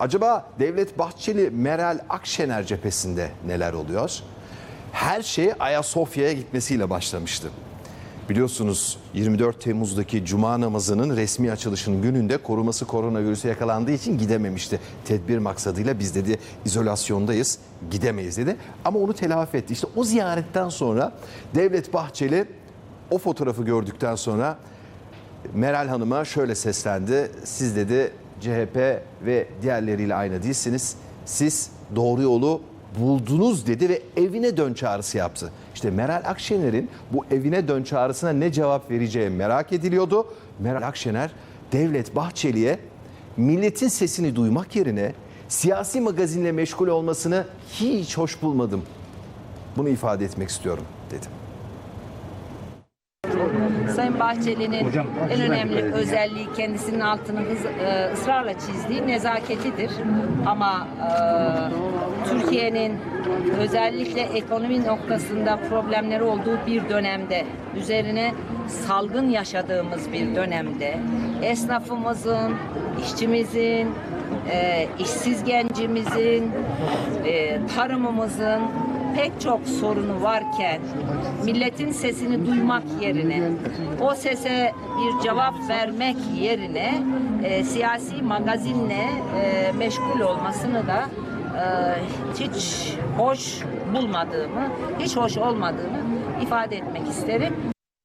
Acaba Devlet Bahçeli, Meral Akşener cephesinde neler oluyor? Her şey Ayasofya'ya gitmesiyle başlamıştı. Biliyorsunuz 24 Temmuz'daki Cuma namazının resmi açılışının gününde koruması koronavirüse yakalandığı için gidememişti. Tedbir maksadıyla biz dedi izolasyondayız gidemeyiz dedi. Ama onu telafi etti. İşte o ziyaretten sonra Devlet Bahçeli o fotoğrafı gördükten sonra Meral Hanım'a şöyle seslendi. Siz dedi CHP ve diğerleriyle aynı değilsiniz. Siz doğru yolu buldunuz dedi ve evine dön çağrısı yaptı. İşte Meral Akşener'in bu evine dön çağrısına ne cevap vereceği merak ediliyordu. Meral Akşener Devlet Bahçeli'ye milletin sesini duymak yerine siyasi magazinle meşgul olmasını hiç hoş bulmadım. Bunu ifade etmek istiyorum dedi. Sayın Bahçeli'nin en önemli özelliği kendisinin altını hız, e, ısrarla çizdiği nezaketidir. Ama e, Türkiye'nin özellikle ekonomi noktasında problemleri olduğu bir dönemde, üzerine salgın yaşadığımız bir dönemde esnafımızın, işçimizin, e, işsiz gencimizin, e, tarımımızın pek çok sorunu varken milletin sesini duymak yerine o sese bir cevap vermek yerine e, siyasi magazinle e, meşgul olmasını da e, hiç hoş bulmadığımı, hiç hoş olmadığını ifade etmek isterim.